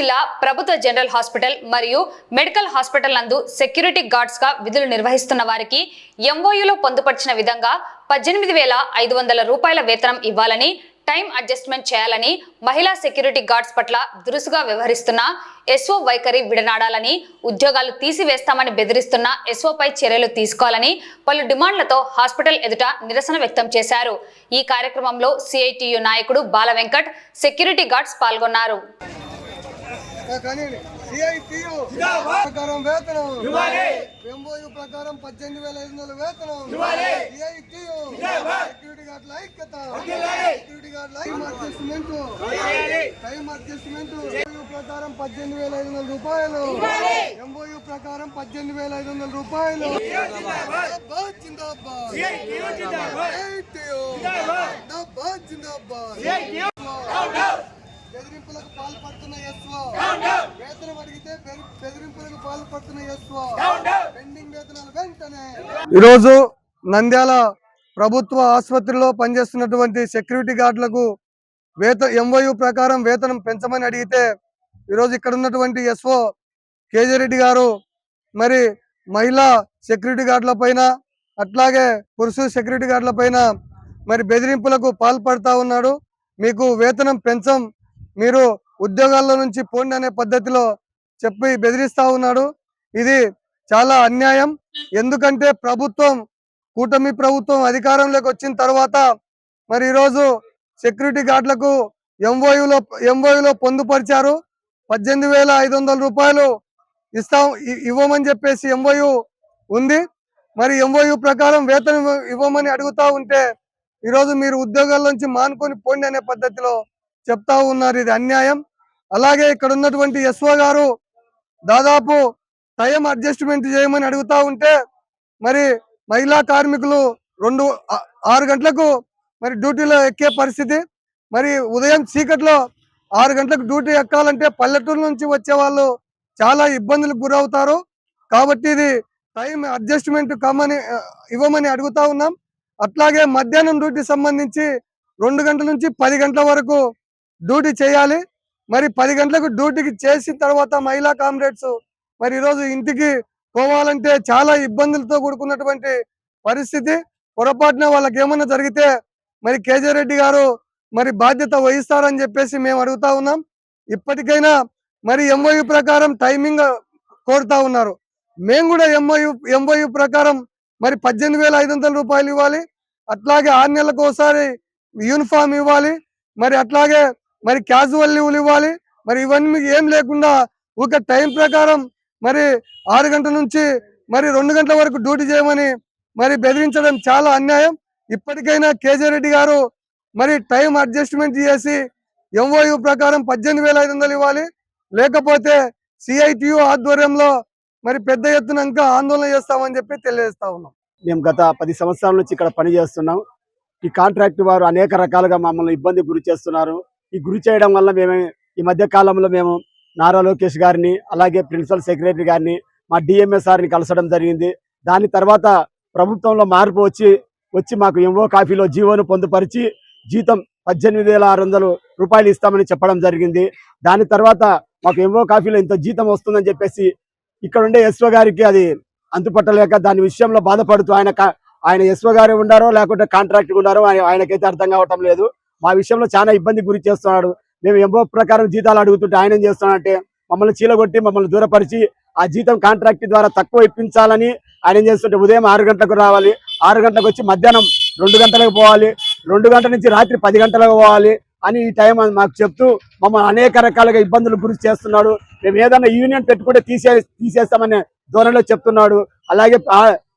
జిల్లా ప్రభుత్వ general hospital మరియు మెడికల్ హాస్పిటల్ నందు సెక్యూరిటీ గార్డ్స్గా విధులు నిర్వహిస్తున్న వారికి ఎంఓయూలో పొందుపరిచిన విధంగా పద్దెనిమిది వేల ఐదు వందల రూపాయల వేతనం ఇవ్వాలని టైం అడ్జస్ట్మెంట్ చేయాలని మహిళా సెక్యూరిటీ గార్డ్స్ పట్ల దురుసుగా వ్యవహరిస్తున్న ఎస్ఓ వైఖరి విడనాడాలని ఉద్యోగాలు తీసివేస్తామని బెదిరిస్తున్న ఎస్ఓపై చర్యలు తీసుకోవాలని పలు డిమాండ్లతో హాస్పిటల్ ఎదుట నిరసన వ్యక్తం చేశారు. ఈ కార్యక్రమంలో సిఐటియు నాయకుడు బాల వెంకట్ సెక్యూరిటీ గార్డ్స్ పాల్గొన్నారు. ప్రకారం వేతనం. ఎంఓయు ప్రకారం పద్దెనిమిది వేల ఐదు వందల వేతనం. సెక్యూరిటీ గార్డుల ఐక్యత. సెక్యూరిటీ గార్డుల టైం అడ్జస్ట్మెంట్. Time adjustment. ప్రకారం పద్దెనిమిది వేల ఐదు వందల రూపాయలు. ఎంఓయు ప్రకారం పద్దెనిమిది వేల ఐదు వందల రూపాయలు. జిందాబాద్! బెదిరింపులకు పాల్పడుతున్న ఎస్ఓ వేతనం అడిగితే బెదిరి- బెదిరింపులకు పాల్పడుతున్న ఎస్ఓ పెండింగ్ వేతనాలు వెంటనే. ఈరోజు నంద్యాల ప్రభుత్వ ఆసుపత్రిలో పనిచేస్తున్నటువంటి సెక్యూరిటీ గార్డులకు వేత ఎంఓయు ప్రకారం వేతనం పెంచమని అడిగితే ఈరోజు ఇక్కడ ఉన్నటువంటి ఎస్ఓ కేజీ రెడ్డి గారు మరి మహిళా సెక్యూరిటీ గార్డుల పైన అట్లాగే పురుషు సెక్యూరిటీ గార్డుల పైన మరి బెదిరింపులకు పాల్పడతా ఉన్నాడు. మీకు వేతనం పెంచం మీరు ఉద్యోగాల్లో నుంచి పోండి అనే పద్ధతిలో చెప్పి బెదిరిస్తా ఉన్నాడు. ఇది చాలా అన్యాయం. ఎందుకంటే ప్రభుత్వం కూటమి ప్రభుత్వం అధికారంలోకి వచ్చిన తర్వాత మరి ఈరోజు సెక్యూరిటీ గార్డులకు ఎంఓయులో ఎంఓయులో పొందుపరిచారు. పద్దెనిమిది వేల ఐదు వందల రూపాయలు ఇస్తాం ఇవ్వమని చెప్పేసి ఎంఓయు ఉంది. మరి ఎంఓయు ప్రకారం వేతనం ఇవ్వమని అడుగుతా ఉంటే ఈరోజు మీరు ఉద్యోగాల నుంచి మానుకొని పోండి అనే పద్ధతిలో చెప్తా ఉన్నారు. ఇది అన్యాయం. అలాగే ఇక్కడ ఉన్నటువంటి ఎస్ఓ గారు దాదాపు టైం అడ్జస్ట్మెంట్ చేయమని అడుగుతా ఉంటే మరి మహిళా కార్మికులు రెండు ఆరు గంటలకు మరి డ్యూటీలో ఎక్కే పరిస్థితి. మరి ఉదయం చీకట్లో ఆరు గంటలకు డ్యూటీ ఎక్కాలంటే పల్లెటూరు నుంచి వచ్చే వాళ్ళు చాలా ఇబ్బందులకు గురవుతారు. కాబట్టి ఇది టైం అడ్జస్ట్మెంట్ కమ్మని ఇవ్వమని అడుగుతా ఉన్నాం. అట్లాగే మధ్యాహ్నం డ్యూటీ సంబంధించి రెండు గంటల నుంచి పది గంటల వరకు డ్యూటీ చేయాలి. మరి పది గంటలకు డ్యూటీకి చేసిన తర్వాత మహిళా కామ్రేడ్స్ మరి ఈరోజు ఇంటికి పోవాలంటే చాలా ఇబ్బందులతో కూడుకున్నటువంటి పరిస్థితి. పొరపాటున వాళ్ళకి ఏమన్నా జరిగితే మరి కేజీ రెడ్డి గారు మరి బాధ్యత వహిస్తారని చెప్పేసి మేము అడుగుతా ఉన్నాం. ఇప్పటికైనా మరి ఎంఓయు ప్రకారం టైమింగ్ కోరుతా ఉన్నారు. మేము కూడా ఎంఓయు ఎంఓయు ప్రకారం మరి పద్దెనిమిది వేల ఐదు వందల రూపాయలు ఇవ్వాలి. అట్లాగే ఆరు నెలలకు ఒకసారి యూనిఫామ్ ఇవ్వాలి. మరి అట్లాగే మరి క్యాజువల్ లీవ్లు ఇవ్వాలి. మరి ఇవన్నీ మీకు ఏం లేకుండా ఒక టైం ప్రకారం మరి ఆరు గంటల నుంచి మరి రెండు గంటల వరకు డ్యూటీ చేయమని మరి బెదిరించడం చాలా అన్యాయం. ఇప్పటికైనా కేజీ రెడ్డి గారు మరి టైం అడ్జస్ట్మెంట్ చేసి ఎంఓయు ప్రకారం పద్దెనిమిది వేల ఐదు వందలు ఇవ్వాలి. లేకపోతే సిఐటియు ఆధ్వర్యంలో మరి పెద్ద ఎత్తున ఇంకా ఆందోళన చేస్తామని చెప్పి తెలియజేస్తా ఉన్నాం. మేము గత పది సంవత్సరాల నుంచి ఇక్కడ పని చేస్తున్నాం ఈ కాంట్రాక్ట్ వారు అనేక రకాలుగా మమ్మల్ని ఇబ్బంది గురి చేస్తున్నారు. ఈ గురి చేయడం వల్ల మేము ఈ మధ్య కాలంలో మేము నారా లోకేష్ గారిని అలాగే ప్రిన్సిపల్ సెక్రటరీ గారిని మా డిఎంఎస్ సార్ని కలసడం జరిగింది. దాని తర్వాత ప్రభుత్వంలో మార్పు వచ్చి వచ్చి మాకు ఎంఓ కాఫీలో జీవోను పొందుపరిచి జీతం పద్దెనిమిది వేల ఆరు వందలు రూపాయలు ఇస్తామని చెప్పడం జరిగింది. దాని తర్వాత మాకు ఎంఓ కాఫీలో ఇంత జీతం వస్తుందని చెప్పేసి ఇక్కడ ఉండే ఎస్వ గారికి అది అంతుపట్టలేక దాని విషయంలో బాధపడుతూ ఆయన ఆయన ఎస్వ గారు ఉండారో లేకుంటే కాంట్రాక్ట్ ఉన్నారో ఆయన- ఆయనకైతే అర్థం కావటం లేదు. మా విషయంలో చాలా ఇబ్బంది గురి చేస్తున్నాడు. మేము ఎంబో ప్రకారం జీతాలు అడుగుతుంటే ఆయన ఏం చేస్తున్నాడంటే మమ్మల్ని చీలగొట్టి మమ్మల్ని దూరపరిచి ఆ జీతం కాంట్రాక్ట్ ద్వారా తక్కువ ఇప్పించాలని ఆయన ఏం చేస్తుంటే ఉదయం ఆరు గంటలకు రావాలి. ఆరు గంటలకు వచ్చి మధ్యాహ్నం రెండు గంటలకు పోవాలి. రెండు గంటల నుంచి రాత్రి పది గంటలకు పోవాలి అని ఈ టైం మాకు చెప్తూ మమ్మల్ని అనేక రకాలుగా ఇబ్బందులు గురి చేస్తున్నాడు. మేము ఏదైనా యూనియన్ పెట్టుకుంటే తీసే తీసేస్తామనే ధోరణిలో చెప్తున్నాడు. అలాగే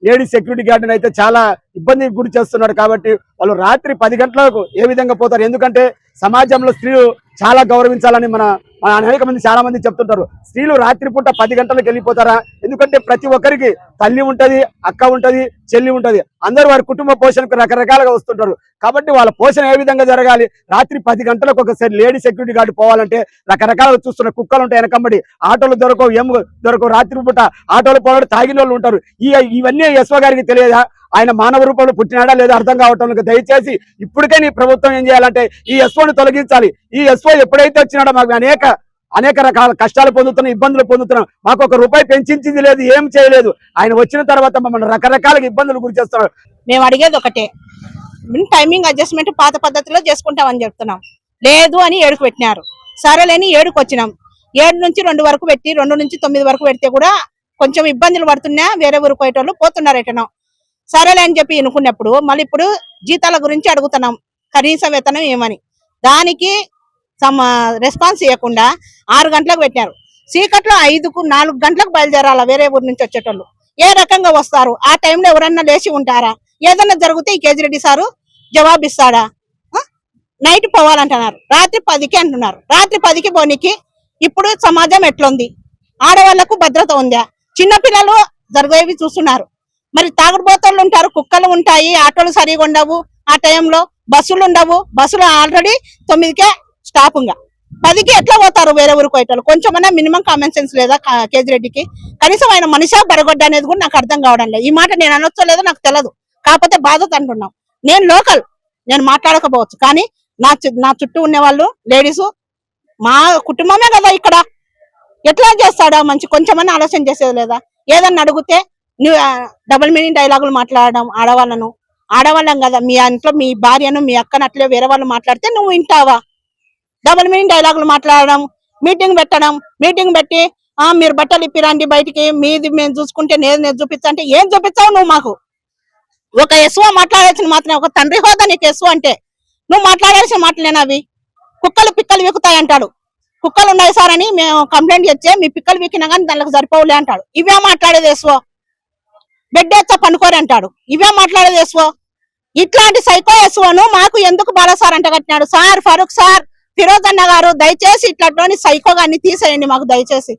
ఆ సెక్యూరిటీ గార్డుని అయితే చాలా ఇబ్బందికి గురి చేస్తున్నాడు కాబట్టి వాళ్ళు రాత్రి పది గంటలకు ఏ విధంగా పోతారు? ఎందుకంటే సమాజంలో స్త్రీలు చాలా గౌరవించాలని మన అనేక మంది చాలా మంది చెప్తుంటారు స్త్రీలు రాత్రిపూట పది గంటలకు వెళ్ళిపోతారా? ఎందుకంటే ప్రతి ఒక్కరికి తల్లి ఉంటది అక్క ఉంటది చెల్లి ఉంటది. అందరూ వారి కుటుంబ పోషణకు రకరకాలుగా వస్తుంటారు. కాబట్టి వాళ్ళ పోషణ ఏ విధంగా జరగాలి? రాత్రి పది గంటలకు ఒకసారి లేడీ సెక్యూరిటీ గార్డు పోవాలంటే రకరకాలుగా చూస్తున్న కుక్కలు ఉంటాయి వెనకబడి. ఆటోలు దొరకవు ఏం దొరకవు. రాత్రి పూట ఆటోలు పోవడం తాగిన వాళ్ళు ఉంటారు. ఈ ఇవన్నీ యశ్వ గారికి తెలియదా? ఆయన మానవ రూపంలో పుట్టినాడా లేదా అర్థం కావటం లేదు. దయచేసి ఇప్పటికే నీ ప్రభుత్వం ఏం చేయాలంటే ఈ ఎస్ఓని తొలగించాలి. ఈ ఎస్ఓ ఎప్పుడైతే వచ్చినాడో మాకు అనేక అనేక రకాల కష్టాలు పొందుతున్నాం ఇబ్బందులు పొందుతున్నాం. మాకు ఒక రూపాయి పెంచింది లేదు ఏం చేయలేదు. ఆయన వచ్చిన తర్వాత మమ్మల్ని రకరకాల ఇబ్బందులు గురి మేము అడిగేది ఒకటే. టైమింగ్ అడ్జస్ట్మెంట్ పాత పద్ధతిలో చేసుకుంటామని చెప్తున్నాం. లేదు అని ఏడుకు పెట్టినారు. సరేలేని ఏడుకు వచ్చినాం. ఏడు నుంచి రెండు వరకు పెట్టి రెండు నుంచి తొమ్మిది వరకు పెడితే కూడా కొంచెం ఇబ్బందులు పడుతున్నా వేరే ఊరికి పోయేటోళ్ళు పోతున్నారు ఎటనో. సరేలే అని చెప్పి అనుకున్నప్పుడు మళ్ళీ ఇప్పుడు జీతాల గురించి అడుగుతున్నాం. కనీస వేతనం ఏమని? దానికి సమ రెస్పాన్స్ ఇవ్వకుండా ఆరు గంటలకు పెట్టినారు. చీకట్లో ఐదుకు నాలుగు గంటలకు బయలుదేరాలా వేరే ఊరు నుంచి వచ్చేటోళ్ళు? ఏ రకంగా వస్తారు? ఆ టైంలో ఎవరన్నా లేచి ఉంటారా? ఏదన్నా జరిగితే ఈ కేజిరెడ్డి సారు జవాబిస్తాడా? నైట్ పోవాలంటున్నారు. రాత్రి పదికి అంటున్నారు. రాత్రి పదికి పోనీకి ఇప్పుడు సమాజం ఎట్లుంది? ఆడవాళ్ళకు భద్రత ఉందా? చిన్నపిల్లలు జరిగేవి చూస్తున్నారు. మరి తాగుడుబోతలు ఉంటారు కుక్కలు ఉంటాయి ఆటోలు సరిగా ఉండవు. ఆ టైంలో బస్సులు ఉండవు. బస్సులు ఆల్రెడీ తొమ్మిదికే స్టాప్ ఇంకా పదికి ఎట్లా పోతారు వేరే ఊరికి పోయేటోళ్ళు? కొంచెమన్నా మినిమం కామన్ సెన్స్ లేదా కా- కేజిరెడ్డికి. కనీసం ఆయన మనిషా బరగొడ్డ అనేది కూడా నాకు అర్థం కావడం లేదు. ఈ మాట నేను అనొచ్చో లేదో నాకు తెలియదు కాకపోతే బాధతో అంటున్నాం. నేను లోకల్ నేను మాట్లాడకపోవచ్చు. కానీ నా నా చుట్టూ ఉన్న వాళ్ళు లేడీస్ మా కుటుంబమే కదా ఇక్కడ. ఎట్లా చేస్తాడా మంచి? కొంచెమన్నా ఆలోచన చేసేది లేదా? ఏదన్నా అడిగితే నువ్వు డబుల్ మీనింగ్ డైలాగులు మాట్లాడడం ఆడవాళ్ళను. ఆడవాళ్ళం కదా మీ ఇంట్లో మీ భార్యను మీ అక్కను అట్లే వేరే వాళ్ళు మాట్లాడితే నువ్వు వింటావా? డబుల్ మీనింగ్ డైలాగులు మాట్లాడడం మీటింగ్ పెట్టడం మీటింగ్ పెట్టి ఆ మీరు బట్టలు ఇప్పిరండి బయటికి మీది మేము చూసుకుంటే నేను నేను చూపిస్తా అంటే ఏం చూపించావు నువ్వు మాకు? ఒక ఎస్ఓ మాట్లాడాల్సిన మాత్రం ఒక తండ్రి హోదా నీకు ఎస్ఓ అంటే నువ్వు మాట్లాడాల్సిన మాటలేనా అవి. కుక్కలు పిక్కలు విక్కుతాయి అంటాడు. కుక్కలు ఉన్నాయి సార్ అని మేము కంప్లైంట్ చేస్తే మీ పిక్కలు వీకినా కానీ దానికి సరిపోవులే అంటాడు. ఇవే మాట్లాడేది ఎస్ఓ బెడ్ ఎచ్చ పనుకోరు అంటాడు. ఇవే మాట్లాడేది ఎస్ఓ ఇట్లాంటి సైకో ఎస్ఓను మాకు ఎందుకు బాలసార్ అంట కట్టినాడు? సార్ ఫరూక్ సార్ ఫిరోజ్ అన్న గారు దయచేసి ఇట్లాంటి సైకో గాన్ని తీసేయండి మాకు దయచేసి.